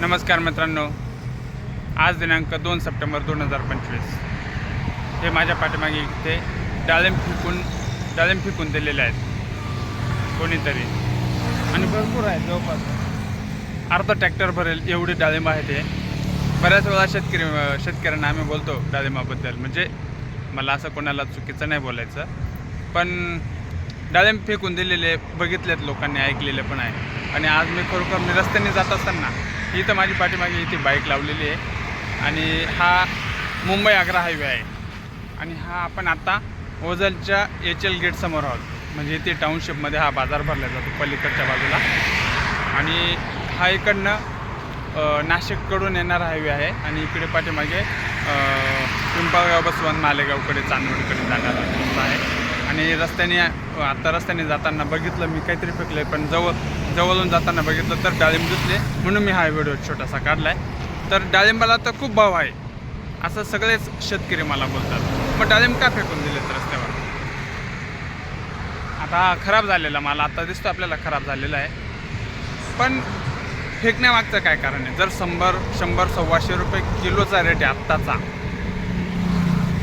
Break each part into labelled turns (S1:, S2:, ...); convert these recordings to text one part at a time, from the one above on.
S1: नमस्कार मित्रांनो. आज दिनांक दोन सप्टेंबर दोन हजार पंचवीस. हे माझ्या पाठीमागे इथे डाळिंब फेकून डाळिंब फेकून दिलेले आहेत. कोणीतरी. आणि भरपूर आहेत जवळपास. अर्धा ट्रॅक्टर भरेल एवढे डाळिंब आहे ते. बऱ्याच वेळा शेतकरी शेतकऱ्यांना आम्ही बोलतो डाळिंबाबद्दल. म्हणजे मला असं कोणाला चुकीचं नाही बोलायचं. पण डाळिंब फेकून दिलेले बघितलेत लोकांनी ऐकलेले पण आहे. आणि आज मी खरोखर मी रस्त्याने जात असताना इथं माझी पाठीमागे इथे बाईक लावलेली आहे. आणि हा मुंबई आग्रा हायवे आहे. आणि हा आपण आता ओझलच्या एच एल गेटसमोर आहोत. म्हणजे इथे टाउनशिपमध्ये हा बाजार भरला जातो पलीकडच्या बाजूला. आणि हा इकडनं नाशिककडून येणारा हायवे आहे. आणि इकडे पाठीमागे अ, पिंपळगाव मालेगावकडे चांदवडकडे जाणारा रस्ता आहे. आणि रस्त्याने आता रस्त्याने जाताना बघितलं मी काहीतरी फेकलं आहे पण जवळ जवळून जाताना बघितलं तर डाळिंब दिसले. म्हणून मी हा व्हिडिओ छोटासा काढला आहे तर डाळिंबाला तर खूप भाव आहे. असं सगळेच शेतकरी मला बोलतात. मग डाळिंब का फेकून दिलेत रस्त्यावर? आता खराब झालेला माल आता दिसतो आपल्याला खराब झालेला आहे. पण फेकण्यामागचं काय कारण आहे? जर शंभर शंभर सव्वाशे रुपये किलोचा रेट आहे आत्ताचा.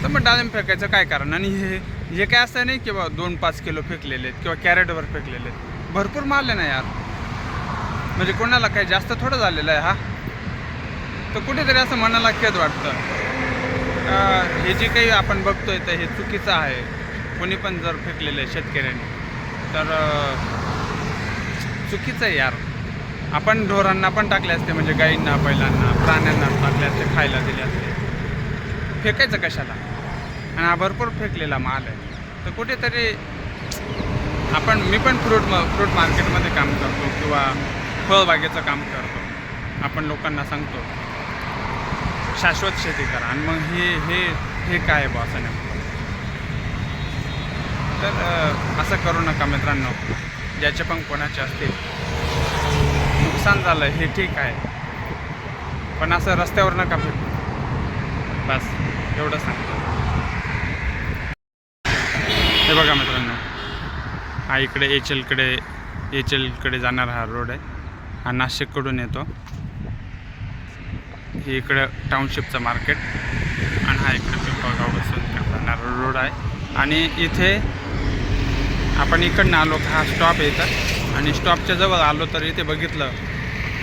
S1: तर मग डाळिंब फेकायचं काय कारण? आणि हे हे काय असं नाही की दोन पाच किलो फेकलेले आहेत किंवा कॅरेटवर फेकलेले आहेत. भरपूर माल आहे ना यार. म्हणजे कोणाला काही जास्त थोडं झालेलं आहे हा? तर कुठेतरी असं मनाला खेद वाटतं. हे जे काही आपण बघतोय तर हे चुकीचं आहे. कोणी पण जर फेकलेलं आहे शेतकऱ्यांनी तर चुकीचं आहे यार. आपण ढोरांना पण टाकले असते म्हणजे गाईंना बैलांना प्राण्यांना टाकले असते खायला दिले असते. फेकायचं कशाला? आणि हा भरपूर फेकलेला माल आहे. तर कुठेतरी आपण मी पण फ्रूट म फ्रूट मार्केटमध्ये काम करतो किंवा फळबागेचं काम करतो. आपण लोकांना सांगतो शाश्वत शेती करा आणि मग हे हे हे काय आहे बॉस नेमकं? तर असं करू नका मित्रांनो ज्याचे पण कोणाचे असतील. नुकसान झालं हे ठीक आहे. पण असं रस्त्यावर नका फेकू बस एवढं सांगतो. हे बघा मित्रांनो. हा इकडे एच एलकडे एच एलकडे जाणारा हा रोड आहे. हा नाशिककडून येतो. हे इकडं टाउनशिपचं मार्केट आणि हा इकडे पिंपळगावपासून जाणारा रोड आहे. आणि इथे आपण इकडनं आलो का हा स्टॉप आहे इथं आणि स्टॉपच्या जवळ आलो तर इथे बघितलं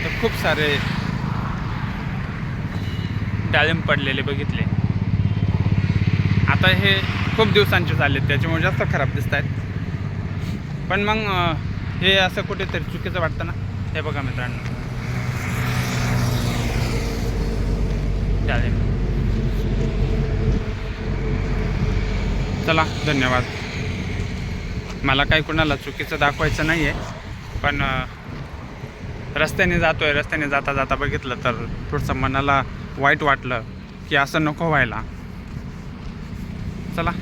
S1: तर खूप सारे डाळिंब पडलेले बघितले. आता हे खूप दिवसांचे झाले त्याच्यामुळे जास्त खराब दिसत आहेत पण मग हे असं कुठेतरी चुकीचं वाटतं ना? हे बघा मित्रांनो. चालेल. चला धन्यवाद. मला काही कुणाला चुकीचं दाखवायचं नाही आहे पण रस्त्याने जातो आहे रस्त्याने जाता जाता बघितलं तर थोडंसं मनाला वाईट वाटलं की असं नको व्हायला. चला.